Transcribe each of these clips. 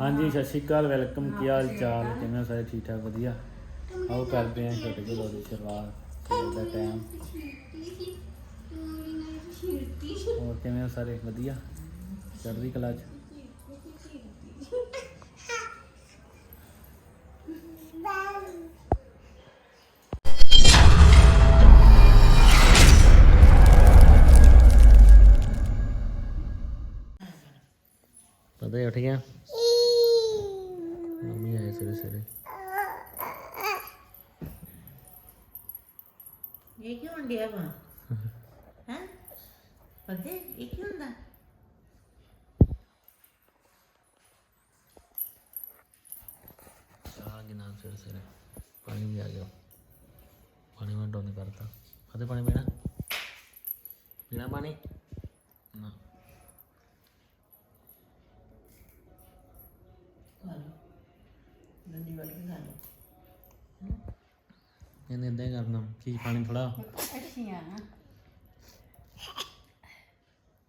ਹਾਂਜੀ ਸਤਿ ਸ਼੍ਰੀ ਅਕਾਲ ਵੈਲਕਮ ਕੀ ਹਾਲ ਚਾਲ? ਕਿਵੇਂ ਹੋ ਸਾਰੇ? ਠੀਕ ਠਾਕ ਵਧੀਆ? ਆਓ ਕਰਦੇ ਹਾਂ ਛੋਟੇ ਜਿਹੇ ਲੋਕ ਦੀ ਸ਼ੁਰੂਆਤ ਸਵੇਰ ਦਾ ਟਾਈਮ ਹੋਰ ਕਿਵੇਂ ਹੋ ਸਾਰੇ? ਵਧੀਆ? ਚੜ੍ਹਦੀ ਕਲਾ ਚ? ਪਤਾ ਹੀ ਉੱਠ ਗਿਆ। ਇਹ ਕੀ ਹੁੰਦਾ ਚਾਹ ਗਿਨਾ ਸਵੇਰੇ ਸਵੇਰੇ ਪਾਣੀ ਵੀ ਆ ਗਿਆ ਪਾਣੀ ਮੈਂ ਡੋਨ ਕਰਤਾ ਫਤੇ ਪਾਣੀ ਪੀਣਾ ਪੀਣਾ ਪਾਣੀ ਨਾ ਦੰਦੀ ਵਾਲੀ ਖਾ ਲਓ ਇਹਨੇ ਇਦਾਂ ਕਰਨਾ ਚੀਜ਼ ਖਾਣੀ ਥੋੜਾ ਅੱਛੀਆਂ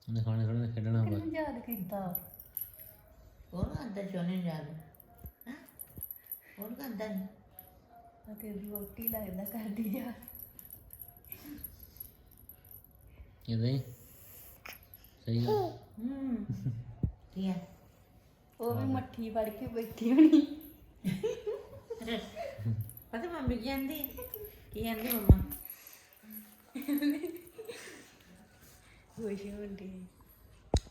ਉਹਨੇ ਖਾਣੇ ਥੋੜਾ ਖੇਡਣਾ ਬਸ। ਯਾਦ ਕੀਤਾ? ਅੰਦਰ ਚੋਣੇ ਜਾ ਲਓ ਹੈ? ਹੋਰ ਅੰਦਰ ਅਤੇ ਰੋਟੀ ਲੱਗਦਾ ਕਰਦੀ ਆ। ਇਦਾਂ ਹੀ ਸਹੀ ਗੱਲ। ਹੂੰ। ਕੀ ਹੈ ਉਹ ਵੀ ਮੱਠੀ ਫੜ ਕੇ ਬੈਠੀ ਹੋਣੀ। ਪਤਾ ਮੰਮੀ ਕੀ ਕਹਿੰਦੀ ਕੀ ਕਹਿੰਦੀ ਮੰਮਾ? ਖੁਸ਼ ਹੁੰਦੀ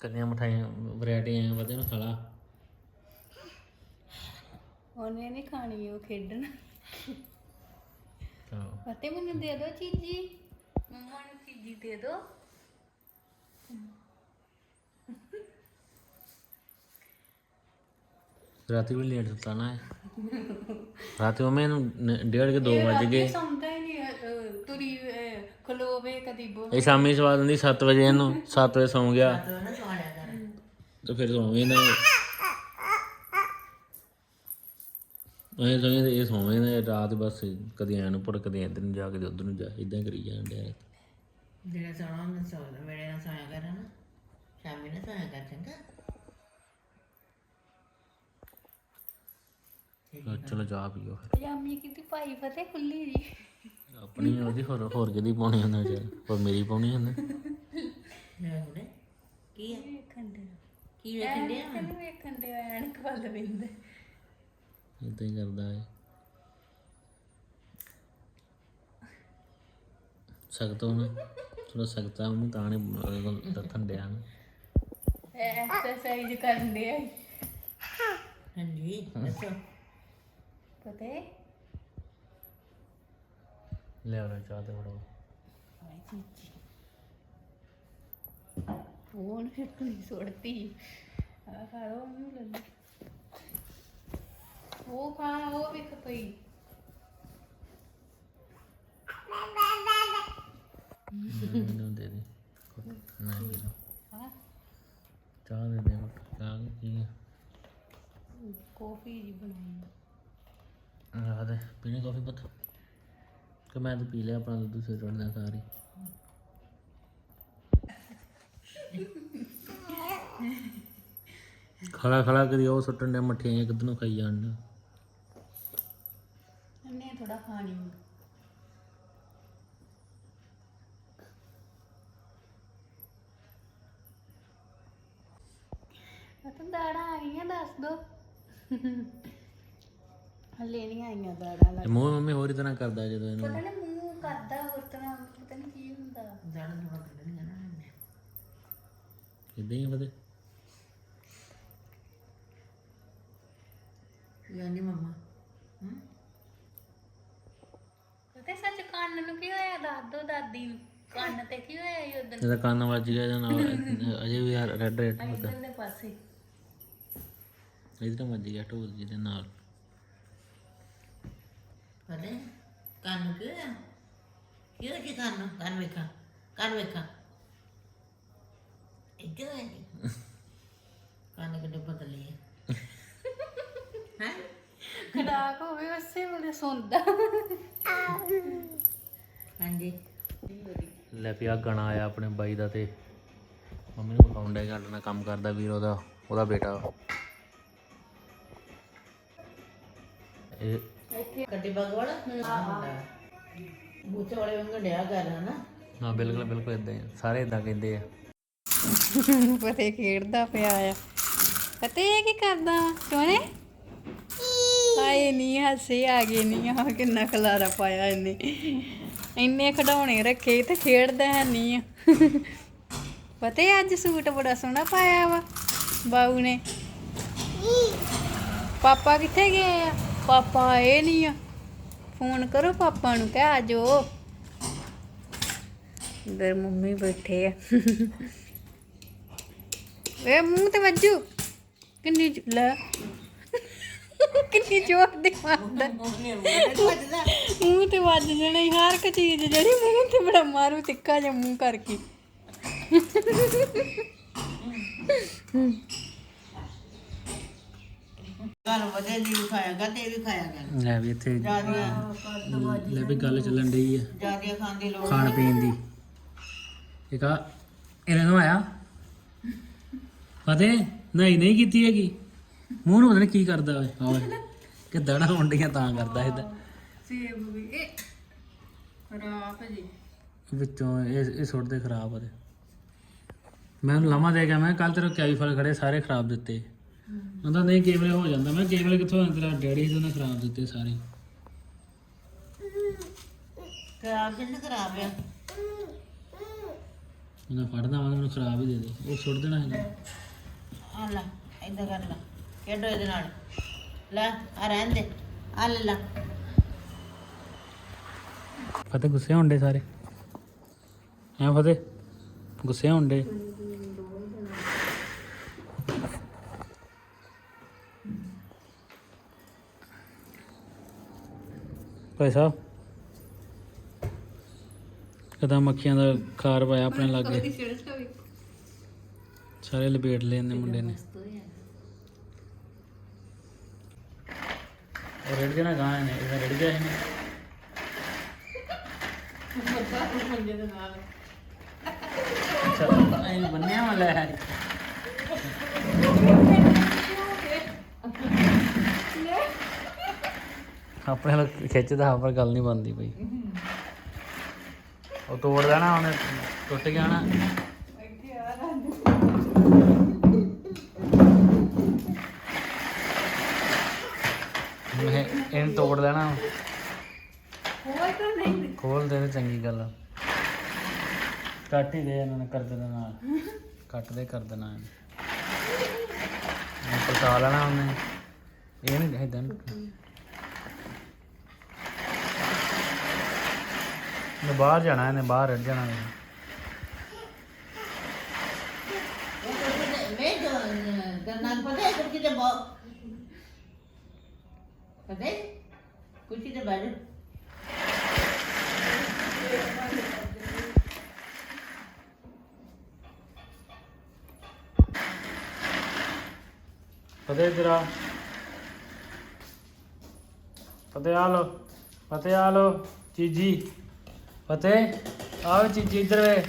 ਕੰਨਿਆ ਮਠਾਈਆਂ ਵੈਰਾਈਟੀਆਂ ਵਧੇ ਨੂੰ ਖਾਲਾ ਉਹਨੇ ਨਹੀਂ ਖਾਣੀ ਉਹ ਖੇਡਣ। ਚਲੋ ਫਤੇ ਮੈਨੂੰ ਦੇ ਦਿਓ ਚੀਜ਼ੀ। ਮੰਮਾ ਨੂੰ ਚੀਜ਼ੀ ਦੇ ਦਿਓ ਰਾਤੀ ਵੀ ਲੇਟ ਸੁੱਤਾ ਨਾ ਇਹ। ਰਾਤੀ ਉਹ ਮੈਨੂੰ ਨ- ਡੇਢ ਕੇ 2 ਵਜ ਗਏ ਹੀ ਨਹੀਂ ਅਹ, ਤੁਰੀ ਅਹ, ਖਲੋਵੇ ਕਦੀ ਬੋ ਇਹ ਸ਼ਾਮੀ ਸਵਾ ਦਿੰਦੀ 7 ਵਜੇ ਇਹਨੂੰ 7 ਵਜੇ ਸੌਂ ਗਿਆ। ਤੋ ਨਾ ਸੋਹਣਿਆ ਕਰ। ਤੇ ਫਿਰ ਸੌਵੇਂ ਨਾ। ਇਹ ਸੌਵੇਂ ਇਹ ਸੌਵੇਂ ਨੇ ਰਾਤ ਬਸ ਕਦੀ ਐਂ ਨੂੰ ਪੁੜ ਕਦੀ ਇੱਧਰ ਨੂੰ ਜਾ ਕੇ ਉੱਧਰ ਨੂੰ ਜਾ ਇਦਾਂ ਕਰੀ ਜਾਣ ਡਿਆ। ਜਿਹੜਾ ਸੋਣਾ ਨਾ ਸੋਣਾ ਮੇਰੇ ਨਾਲ ਸੋਇਆ ਕਰ ਨਾ ਸ਼ਾਮੀ ਨਾ ਸੋਇਆ ਕਰ ਚੰਗਾ। ਚਲੋ- ਜਾ ਪੀਓ ਫਿਰ। ਪਜਾਮੀ ਕਿਤੇ ਪਾਈ ਫਤੇ ਖੁੱਲੀ ਜੀ। ਆਪਣੀ ਉਹਦੀ ਹੋਰ ਹੋਰ ਕਿਹਦੀ ਪਾਉਣੀ ਹੁੰਦਾ ਜੇ ਹੋਰ ਮੇਰੀ ਪਾਉਣੀ ਹੁੰਦਾ? ਲੈ ਹੁਣੇ। ਕੀ ਹੈ ਵੇਖਣ ਦੇ ਕੀ ਵੇਖਣ ਵਾ? ਤੈਨੂੰ ਵੇਖਣ ਦੇ ਐਨਕ ਵੱਲ ਵਿੰਦੇ ਇਦਾਂ ਹੀ ਕਰਦਾ ਹੈ ਸਖਤ ਹੋਣਾ। ਥੋੜਾ ਸਖਤ ਆ ਉਹਨੂੰ ਤਾਂ ਨਹੀਂ ਦੱਥਣ ਡਿਆ ਨਾ ਐਕਸਰਸਾਈਜ਼ ਕਰਨ ਦੇ ਆ ਹਾਂਜੀ ਦੱਸੋ। ਪਤੇ ਲੈ ਚਾਹ ਤੇ ਫੜੋ ਹਾਏ ਚੀਚੀ ਉਹ ਨਾ ਫਿਰ ਤੂੰ ਸੁੱਟਤੀ। ਆ ਖਾਓ ਉਹਨੂੰ ਲੈ ਲੈ। ਉਹ ਖਾ ਉਹ ਵੇਖ ਪਈ। ਮੈਨੂੰ ਦੇ ਦੇ। ਨਹੀਂ ਪੀਣਾ। ਹਾਂ। ਚਾਹ ਦੇ ਦੇ ਘੁੱਟ। ਚਾਹ ਕੀ ਹੈ ਕਾਫੀ ਜੀ ਬਣਾਈ ਆ ਦੇ ਪੀਣੀ ਕਾਫੀ ਪਤ? ਕਿ ਮੈਂ ਤਾਂ ਪੀ ਲਿਆ ਆਪਣਾ ਦੁੱਧ ਸੇ ਚੜਦਾ ਸਾਰੀ ਖੜਾ ਖੜਾ ਕਰੀ ਉਹ ਸੁੱਟਣ ਦੇ ਮੱਠੀਆਂ ਕਿੱਧਰ ਨੂੰ ਖਾਈ ਜਾਣ ਡਿਆ। ਇਹਨੇ ਥੋੜਾ ਖਾਣੀ ਤਾਂ ਦਾੜਾ ਆਈਆਂ ਦੱਸ ਦੋ। ਹਲੇ ਨਹੀਂ ਆਈਆਂ ਦਾੜਾ ਲੱਗ ਤੇ ਮੂੰਹ ਮੰਮੀ ਹੋਰ ਹੀ ਤਰ੍ਹਾਂ ਕਰਦਾ ਜਦੋਂ ਇਹਨੂੰ ਪਤਾ ਨਹੀਂ ਮੂੰਹ ਕਰਦਾ ਹੋਰ ਤਰ੍ਹਾਂ ਪਤਾ ਨਹੀਂ ਕੀ ਹੁੰਦਾ। ਜਾਣ ਥੋੜਾ ਕੱਢਣੀ ਹੈ ਨਾ ਇਹਨੇ। ਇਦਾਂ ਹੀ ਵਧੇ ਯਾਨੀ ਮੰਮਾ। ਹਮ ਪਤਾ ਸੱਚ ਕੰਨ ਨੂੰ ਕੀ ਹੋਇਆ? ਦਾਦੀ ਨੂੰ। ਕੰਨ ਤੇ ਕੀ ਹੋਇਆ ਇਹ ਇਹਦਾ ਕੰਨ ਵੱਜ ਗਿਆ ਜਾਂ ਨਾਲ। ਅਜੇ ਵੀ ਰੈੱਡ ਰੈੱਡ ਲੱਗਾ ਇਧਰਲੇ ਪਾਸੇ। ਇਧਰ ਵੱਜ ਗਿਆ ਢੋਲ ਜੀ ਦੇ ਨਾਲ। ਪਤਾ ਕੰਨ ਕਿਉਂ ਆ? ਕਿਉਂ ਕੀ ਕੰਨ ਕੰਨ ਵੇਖਾ ਕੰਨ ਵੇਖਾ। ਇੱਧਰ ਹੈ ਕੰਨ ਕਿੱਡੇ ਬਦਲੇ ਹੈ ਹੈ? ਖੜਾਕ ਹੋਵੇ ਉਸੇ ਵੇਲੇ ਸੁਣਦਾ ਹਾਂਜੀ। ਲੈ ਪਿਆ ਗਾਣਾ ਆਇਆ ਆਪਣੇ ਬਾਈ ਦਾ ਤੇ। ਮੰਮੀ ਨੂੰ ਡਿਆ ਸਾਡੇ ਨਾਲ ਕੰਮ ਕਰਦਾ ਵੀਰ ਉਹਦਾ ਉਹਦਾ ਬੇਟਾ। ਇਹ ਕੱਟੀ ਬਗ ਵਾਲਾ ਬੂਚੇ ਵਾਲੇ ਵਾਂਗ ਡਿਆ ਕਰ ਹਨਾ ਹਾਂ ਬਿਲਕੁਲ ਬਿਲਕੁਲ ਇਦਾਂ ਹੀ ਆ। ਸਾਰੇ ਇਦਾਂ ਕਹਿੰਦੇ ਆ ਫਤਿਹ ਖੇਡਦਾ ਪਿਆ ਆ ਫਤਿਹ ਇਹ ਕੀ ਕਰਦਾ ਸੋਨੇ ਆਏ ਨਹੀਂ ਹੱਸੇ ਆ ਗਏ ਨਹੀਂ ਆ ਕਿੰਨਾ ਖਲਾਰਾ ਪਾਇਆ ਇਹਨੇ ਇੰਨੇ ਖਿਡੌਣੇ ਰੱਖੇ ਤੇ ਖੇਡਦਾ ਹੈ ਨਹੀਂ ਆ ਫਤਿਹ ਅੱਜ ਸੂਟ ਬੜਾ ਸੋਹਣਾ ਪਾਇਆ ਵਾ ਬਾਊ ਨੇ ਪਾਪਾ ਕਿੱਥੇ ਗਏ ਆ ਪਾਪਾ ਆਏ ਨਹੀਂ ਆ। ਫੋਨ ਕਰੋ ਪਾਪਾ ਨੂੰ ਕਹਿ ਆ ਜਾਓ। ਇਧਰ ਮੰਮੀ ਬੈਠੇ ਆ। ਵੇ ਮੂੰਹ ਤੇ ਵੱਜੂ। ਕਿੰਨੀ ਜ- ਲੈ। ਕਿੰਨੀ ਜ਼ੋਰ ਦੇ ਮਾਰਦਾ ਮੂੰਹ ਤੇ ਵੱਜ ਜਾਣਾ ਈ ਹਰ ਇੱਕ ਚੀਜ਼ ਜਿਹੜੀ ਮੂੰਹ ਤੇ ਬੜਾ ਮਾਰੂ ਤਿੱਕਾ ਜਿਹਾ ਮੂੰਹ ਕਰਕੇ। ਘਰ ਵਧੇ ਜੀ ਖਾਏਗਾ ਤੇ ਇਹ ਵੀ ਖਾਇਆ ਕਰ। ਲੈ ਵੀ ਇੱਥੇ ਜਿਆਦੀਆਂ ਲੈ ਵੀ ਗੱਲ ਚੱਲਣ ਡਈ ਆ। ਜਿਆਦੀਆਂ ਖਾਣ ਦੀ ਲੋੜ ਖਾਣ ਪੀਣ ਦੀ। ਇੱਕ ਆ ਇਹਨੇ ਨੂੰ ਆਇਆ। ਫਤਿਹ ਨਹੀਂ ਨਹੀਂ ਕੀਤੀ ਹੈਗੀ। ਮੂੰਹ ਨੂੰ ਪਤਾ ਨਹੀਂ ਕੀ ਕਰਦਾ ਓਏ। ਓਏ ਕਿ ਦੜਾ ਹੁੰਡੀਆਂ ਤਾਂ ਕਰਦਾ ਇਹਦਾ। ਸੇਬ ਵੀ ਇਹ ਖਰਾਬ ਜੀ। ਵਿੱਚੋਂ ਇਹ ਇਹ ਸੁੱਟਦੇ ਖਰਾਬ ਉਹਦੇ ਮੈਂ ਉਹਨੂੰ ਲਾਮਾ ਦੇ ਗਿਆ ਮੈਂ ਕੱਲ ਤੇਰੇ ਕਈ ਫਲ ਖੜੇ ਸਾਰੇ ਖਰਾਬ ਦਿੱਤੇ। ਕਹਿੰਦਾ ਨਹੀਂ ਕੇਵਲੇ ਹੋ ਜਾਂਦਾ? ਮੈਂ ਕੇਵਲੇ ਕਿੱਥੋਂ ਆਇਆ ਤੇਰਾ ਡੈਡੀ ਸੀ ਉਹਨੇ ਖਰਾਬ ਦਿੱਤੇ ਸਾਰੇ। ਖਰਾਬ ਜਿੰਨ ਖਰਾਬ ਆ? ਉਹਨੇ ਫੜਨਾ ਵਾ ਮੈਨੂੰ ਖਰਾਬ ਹੀ ਦੇ ਦੇ ਉਹ ਸੁੱਟ ਦੇਣਾ ਹੈ ਆ ਲੈ ਏਦਾਂ ਕਰ ਲੈ ਖੇਡੋ ਇਹਦੇ ਨਾਲ। ਲੈ ਆ ਰਹਿਣ ਦੇ ਆ ਲੈ ਲੈ। ਫਤਿਹ ਗੁੱਸੇ ਹੁੰਦੇ ਸਾਰੇ? ਐ ਫਤਿਹ? ਗੁੱਸੇ ਹੁੰਦੇ ਭਾਈ ਸਾਹਿਬ। ਕਦਾ ਮੱਖੀਆਂ ਦਾ ਖਾਰ ਪਾਇਆ ਆਪਣੇ ਲਾਗੇ। ਸਾਰੇ ਲਪੇਟ ਲਏ ਨੇ ਮੁੰਡੇ ਨੇ। ਉਹ ਰੜ ਗਿਆ ਨਾ ਗਾਂ ਨੇ ਇਹ ਰੜ ਗਿਆ ਇਹਨੇ। ਅੱਛਾ ਐ ਬੰਨਿਆ ਵਾਲਾ ਹੈ ਆਪਣੇ ਨਾਲ ਖਿੱਚਦਾ ਪਰ ਗੱਲ ਨਹੀਂ ਬਣਦੀ ਬਈ। ਉਹ ਤੋੜ ਦੇਣਾ, ਉਹਨੇ ਟੁੱਟ ਗਿਆ ਨਾ। ਮੈਂ ਇਹਨੂੰ ਤੋੜ ਲੈਣਾ ਹੋਰ ਤਾਂ ਨਹੀਂ ਖੋਲ ਦੇ ਚੰਗੀ ਗੱਲ ਕੱਟ ਹੀ ਦੇ ਇਹਨਾਂ ਨੇ ਕਰ ਦੇਣਾ ਨਾਲ। ਕੱਟ ਦੇ, ਕਰ ਦੇਣਾ ਇਹਨੇ। ਪਤਾ ਲੈਣਾ ਉਹਨੇ। ਇਹ ਨਹੀਂ, ਇਦਾਂ ਨੇ ਬਾਹਰ ਜਾਣਾ, ਇਹਨੇ ਬਾਹਰ ਰਹਿ ਜਾਣਾ ਇਹਨੇ। ਵੇ ਕਰਨਾ ਪਤਾ ਕੁਰਸੀ ਤੇ ਬਹੁ ਪਤਾ ਕੁਰਸੀ ਤੇ ਬੈਠ ਫਤਿਹ ਇੱਧਰ ਫਤਿਹ ਆ ਲੋ ਫਤਿਹ ਆ ਲੋ ਚੀਜੀ ਫਤਿਹ। ਆਹ ਚੀਜ਼ ਇੱਧਰ ਵੇ।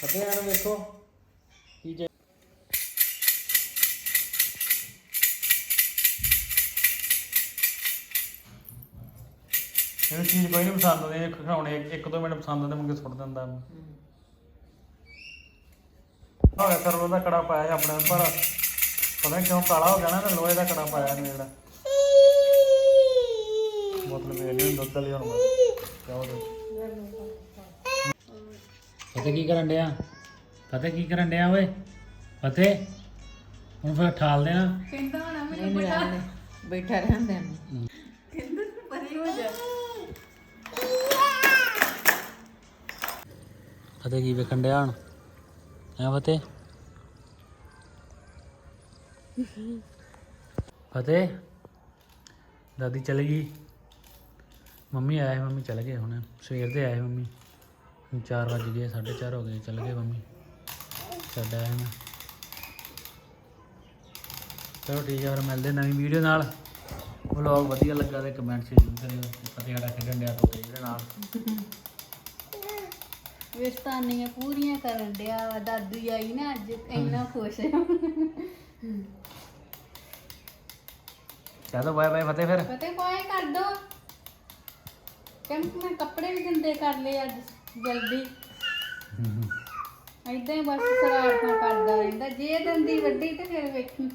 ਫਤਿਹ ਆ ਵੇਖੋ। ਕੀ ਜੇ ਇਹਨੂੰ ਚੀਜ਼ ਕੋਈ ਨਹੀਂ ਪਸੰਦ ਆਉਂਦੀ ਇਹ ਖਿਡੌਣੇ ਇੱਕ- ਦੋ ਮਿੰਟ ਪਸੰਦ ਆਉਂਦੇ ਮੁੰਗੇ ਸੁੱਟ ਦਿੰਦਾ ਹਾਂ ਸਰਵ ਦਾ ਕੜਾ ਪਾਇਆ ਆਪਣੇ ਪਰ ਪਤਾ ਨੀ ਕਿਉਂ ਕਾਲਾ ਹੋ ਗਿਆ ਨਾ ਤੇ ਲੋਹੇ ਦਾ ਕੜਾ ਪਾਇਆ ਇਹਨੇ ਜਿਹੜਾ। ਮਤਲਬ ਇਹ ਨਹੀਂ ਦੁੱਧ ਹੁਣ ਬਸ ਕਿਉਂ ਦੇ? ਪਤਾ ਕੀ ਕਰਨ ਡਿਆ? ਪਤਾ ਕੀ ਕਰਨ ਡਿਆ ਓਏ? ਪਤੇ ਹੁਣ ਫਿਰ ਠਾਲ ਦੇਣਾ। ਕਹਿੰਦਾ ਹੋਣਾ ਰਹਿਣ ਦੇ ਬੈਠਾ। ਰਹਿਣ ਦੇ ਕਹਿੰਦਾ ਤੂੰ ਪਰੇ ਹੋ ਜਾ। ਫਤਿਹ ਕੀ ਵੇਖਣ ਡਿਆ ਹੁਣ? ਹੈ ਫਤਿਹ? ਫਤਿਹ। ਦਾਦੀ ਚਲੇ ਗਈ। ਮੰਮੀ ਆਏ ਮੰਮੀ ਚਲੇ ਗਏ ਹੁਣ। ਸਵੇਰ ਦੇ ਆਏ ਮੰਮੀ। ਹੁਣ 4 ਵਜ ਗਏ 4:30 ਹੋ ਗਏ, ਚਲੇ ਗਏ ਮੰਮੀ। ਛੱਡ ਆਇਆ ਮੈਂ। ਚਲੋ ਠੀਕ ਹੈ ਫਿਰ ਮਿਲਦੇ ਨਵੀਂ ਵੀਡੀਓ ਨਾਲ। ਵਲੌਗ ਵਧੀਆ ਲੱਗਾ ਤੇ ਕਮੈਂਟ ਜ਼ਰੂਰ ਕਰਿਓ ਫਤਿਹ ਸਾਡਾ ਖੇਡਣ ਡਿਆ ਤੋਤੇ ਇਹਦੇ ਨਾਲ। ਵਿਸਤਾਨੀਆਂ ਪੂਰੀਆਂ ਕਰਨ ਡਿਆ, ਦਾਦੂ ਆਈ ਨਾ ਅੱਜ, ਇੰਨਾ ਖੁਸ਼ ਹੈ ਚਲੋ ਬਾਏ ਬਾਏ ਫਤਿਹ ਫਿਰ। ਪਤਾ ਕੋਈ ਕਰ ਦੋ। ਕਹਿੰਦਾ ਮੈਂ ਕੱਪੜੇ ਵੀ ਗੰਦੇ ਕਰ ਲਏ ਅੱਜ ਜਲਦੀ। ਏਦਾਂ ਹੀ ਬਸ ਸ਼ਰਾਰਤਾਂ ਕਰਦਾ ਰਹਿੰਦਾ। ਜੇ ਦੰਦੀ ਵੱਡੀ ਤੇ ਫਿਰ ਵੇਖੀ।